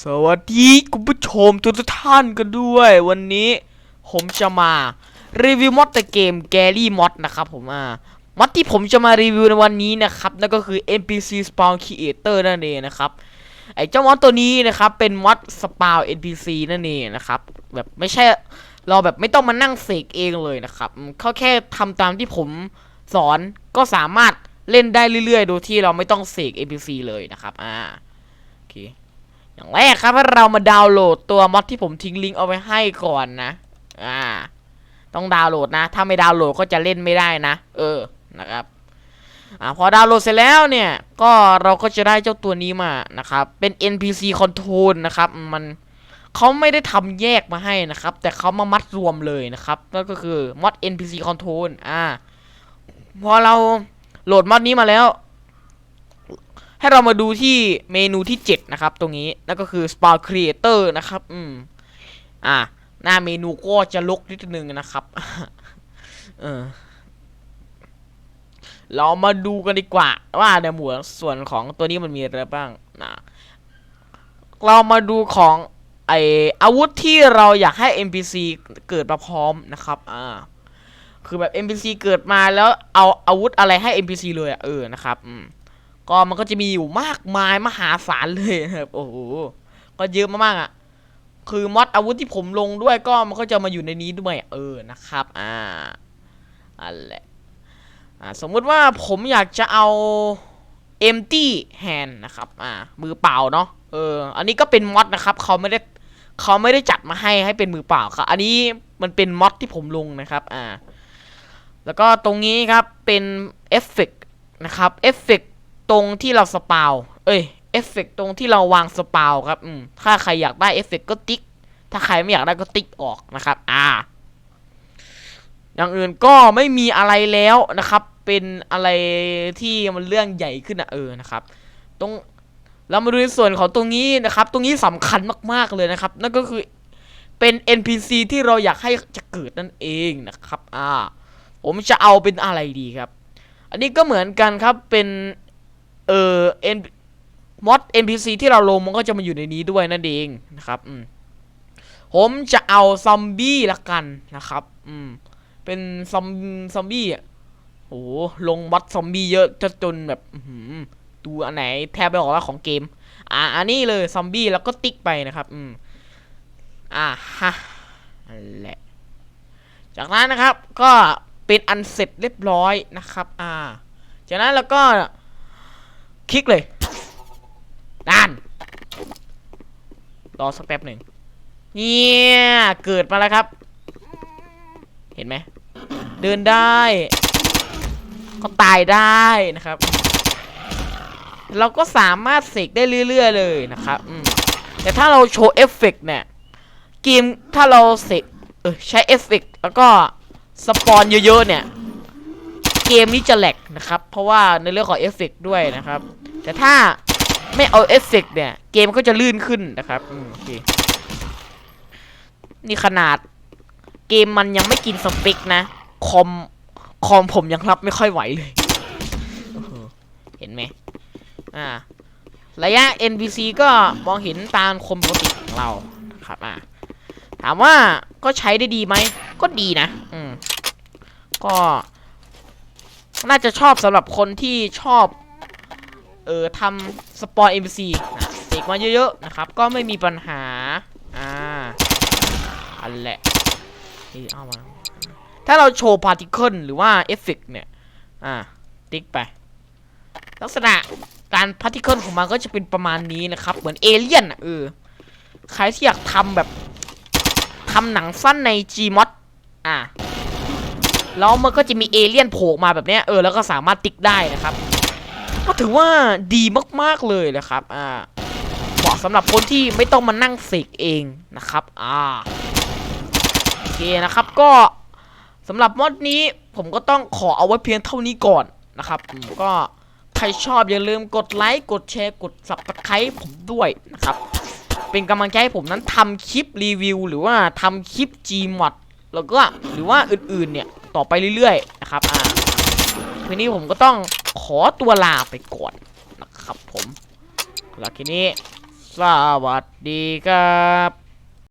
สวัสดีคุณผู้ชมทุกท่านกันด้วย วันนี้ผมจะมารีวิวมอดแต่เกมแกลี่มอดนะครับผมอ่ามอดที่ผมจะมารีวิวในวันนี้นะครับนั่นก็คือ NPC Spawn Creator นั่นเองนะครับไอ้เจ้ามอดตัวนี้นะครับเป็นมอด Spawn NPC นั่นเองนะครับแบบไม่ใช่เราแบบไม่ต้องมานั่งเสกเองเลยนะครับเขาแค่ทำตามที่ผมสอนก็สามารถเล่นได้เรื่อยๆ โดยที่เราไม่ต้องเสก NPC เลยนะครับอ่าโอเค อย่างแรกครับเรามาดาวน์โหลดตัวมอดที่ผมทิ้งลิงก์เอาไว้ให้ก่อนนะ อ่า ต้องดาวน์โหลดนะ ถ้าไม่ดาวน์โหลดก็จะเล่นไม่ได้นะ เออ นะครับ อ่า พอดาวน์โหลดเสร็จแล้วเนี่ย ก็เราก็จะได้เจ้าตัวนี้มา นะครับ เป็น NPC Control นะครับ มันเขาไม่ได้ทำแยกมาให้นะครับ แต่เขามามัดรวมเลยนะครับ นั่นก็คือมอด NPC Control อ่า พอเราโหลดมอดนี้มาแล้ว ให้เรามาดูที่เมนูที่ 7 นะครับ ตรงนี้นั่นก็คือ Spawn Creator นะครับ อืม อ่า หน้าเมนูก็จะลกนิดนึงนะครับ เออ เรามาดูกันดีกว่า ว่าในหมวดส่วนของตัวนี้มันมีอะไรบ้างนะเรามาดูของไออาวุธที่เราอยากให้ NPC เกิดมาพร้อมนะครับ อ่า คือแบบ NPC เกิดมาแล้วเอาอาวุธอะไรให้ NPC เลยอะเออ นะครับ อืม ก็มันก็จะมีอยู่มากมายมหาศาลเลยนะครับโอ้โหก็เยอะมากๆอะคือมอดอาวุธที่ผมลงด้วยก็มันก็จะมาอยู่ในนี้ด้วยเออนะครับอ่าอันแหละอ่าสมมุติว่าผมอยากจะเอา empty hand นะครับอ่ามือเปล่าเนาะเอออันนี้ก็เป็นมอดนะครับเขาไม่ได้เขาไม่ได้จัดมาให้ให้เป็นมือเปล่าครับ อันนี้มันเป็นมอดที่ผมลงนะครับอ่าแล้วก็ตรงนี้ครับเป็นเอฟเฟกนะครับเอฟเฟก ตรงที่เราสปาวเอ้ยเอฟเฟกตรงที่เราวางสปาวครับอืมถ้าใครอยากได้เอฟเฟกก็ติ๊ก ถ้าใครไม่อยากได้ก็ติ๊กออกนะครับ อ่า อย่างอื่นก็ไม่มีอะไรแล้วนะครับ เป็นอะไรที่มันเรื่องใหญ่ขึ้นอะเออนะครับ ตรงเรามาดูในส่วนของตรงนี้นะครับ ตรงนี้สำคัญมากๆเลยนะครับ นั่นก็คือเป็น NPC ที่เราอยากให้จะเกิดนั่นเองนะครับ อ่า ผมจะเอาเป็นอะไรดีครับ อันนี้ก็เหมือนกันครับเป็น เอ่อ N มอด NPC ที่เราลงมันก็จะมาอยู่ในนี้ด้วยนั่นเองนะครับอืมผมจะเอาซอมบี้ละกันนะครับอืมเป็นซอมซอมบี้อะโหลงมอดซอมบี้เยอะจนจนแบบดูอันไหนแทบไม่ออกว่าของเกม อ่าอันนี้เลยซอมบี้แล้วก็ติ๊กไปนะครับ อืมอ่าฮะนั่นแหละจากนั้นนะครับก็เป็นอันเสร็จเรียบร้อยนะครับ อ่า จากนั้นแล้วก็ คลิกเลยด้านรอสักแป๊บหนึ่งเนี่ยเกิดมาแล้วครับ เห็นไหมเดินได้ ก็ตายได้นะครับ เราก็สามารถเสกได้เรื่อย ๆ เลยนะครับอืมแต่ถ้าเราโชว์เอฟเฟกต์เนี่ยเกมถ้าเราเสกเออใช้เอฟเฟกต์แล้วก็สปอนเยอะ ๆ เนี่ย กมนี้จะแหลกนะครับ เพราะว่าในเรื่องของเอฟเฟกต์ด้วยนะครับ แต่ถ้าไม่เอาเอฟเฟกต์เนี่ย เกมก็จะลื่นขึ้นนะครับอโอเคนี่ขนาดเกมมันยังไม่กินสเปคนะคอมคอมผมยังรับไม่ค่อยไหวเลย เห็นไหมอ่า ระยะ NPC ก็มองเห็นตามคมปกติของเราครับอ่าถามว่าก็ใช้ได้ดีไหม ก็ดีนะ อืม ก็ น่าจะชอบสำหรับคนที่ชอบ เออทำสปอย NPC นะเสกมาเยอะๆนะครับ ก็ไม่มีปัญหา อ่า อันแหละนี่เอามาถ้าเราโชว์พาร์ติเคิลหรือว่าเอฟเฟกเนี่ย อ่า ติ๊กไป ลักษณะการพาร์ติเคิลของมันก็จะเป็นประมาณนี้นะครับ เหมือนเอเลี่ยนอะเออ ใครที่อยากทำแบบทำหนังสั้นใน Gmod อ่า แล้วมันก็จะมีเอเลี่ยนโผล่มาแบบนี้เออแล้วก็สามารถติ๊กได้นะครับก็ถือว่าดีมากๆเลยนะครับอ่าเหมาะสำหรับคนที่ไม่ต้องมานั่งเสกเองนะครับอ่าโอเคนะครับก็สำหรับมอดนี้ผมก็ต้องขอเอาไว้เพียงเท่านี้ก่อนนะครับ ก็ใครชอบอย่าลืมกดไลค์กดแชร์กด subscribe ผมด้วยนะครับ เป็นกำลังใจให้ผมนั้นทำคลิปรีวิว หรือว่าทำคลิป Gmod แล้วก็หรือว่าอื่นๆเนี่ย ต่อไปเรื่อยๆนะครับอ่าทีนี้ผมก็ต้องขอตัวลาไปก่อนนะครับผมแล้วทีนี้สสวัสดีครับ